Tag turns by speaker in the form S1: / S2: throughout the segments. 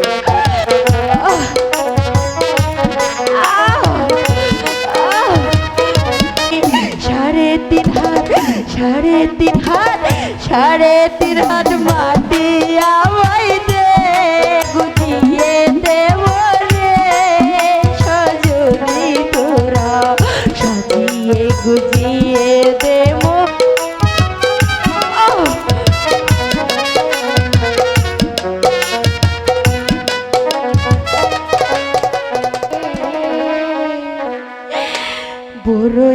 S1: Thank you. Koru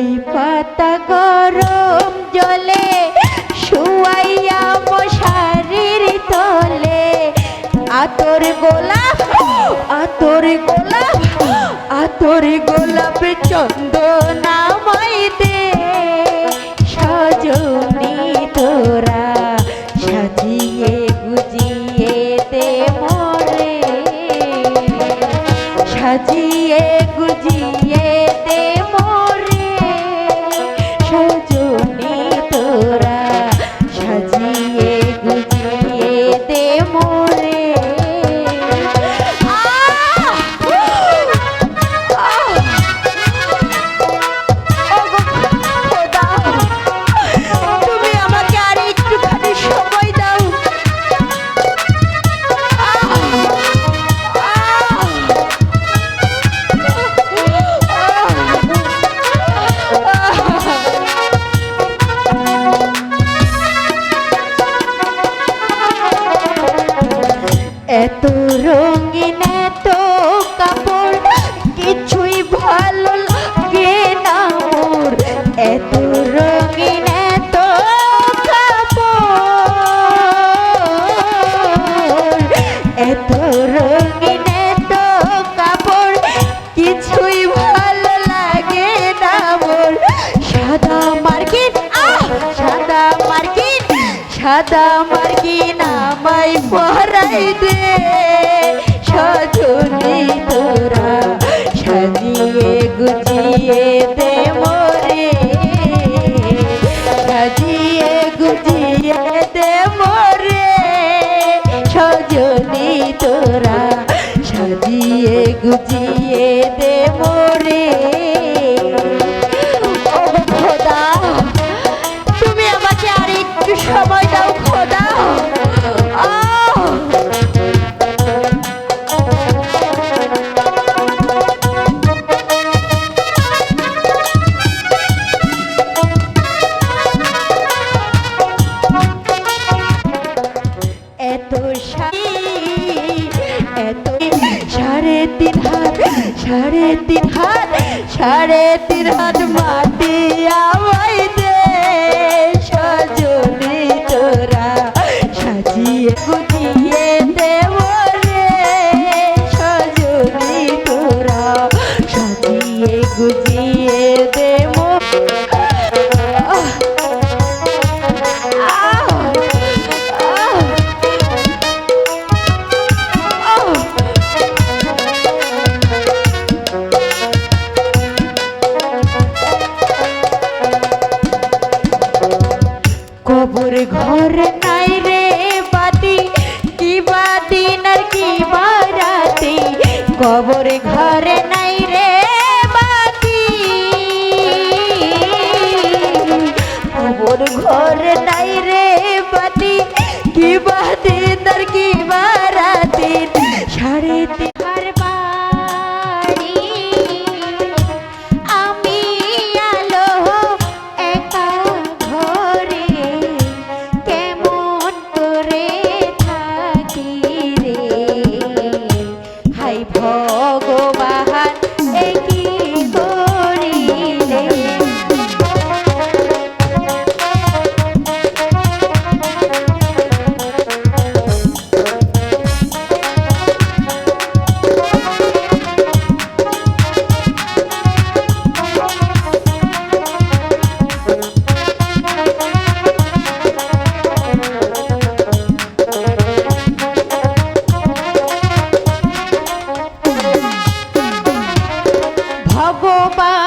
S1: এত রঙিন এত কাপড় কিছুই ভালো লাগে না এত রঙ সাদা মার্গি নামাই পরাই দে। সজনী তোরা সাজিয়ে গুজিয়ে দে মোরে সাজিয়ে গুজিয়ে দে মোরে সজনী তোরা সাজিয়ে গুজিয়ে দে সাড়ে তিন হাত সাড়ে তিন হাত মাটি আমায় corre. ভগবান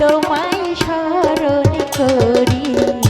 S1: তোমায় স্মরণ করি।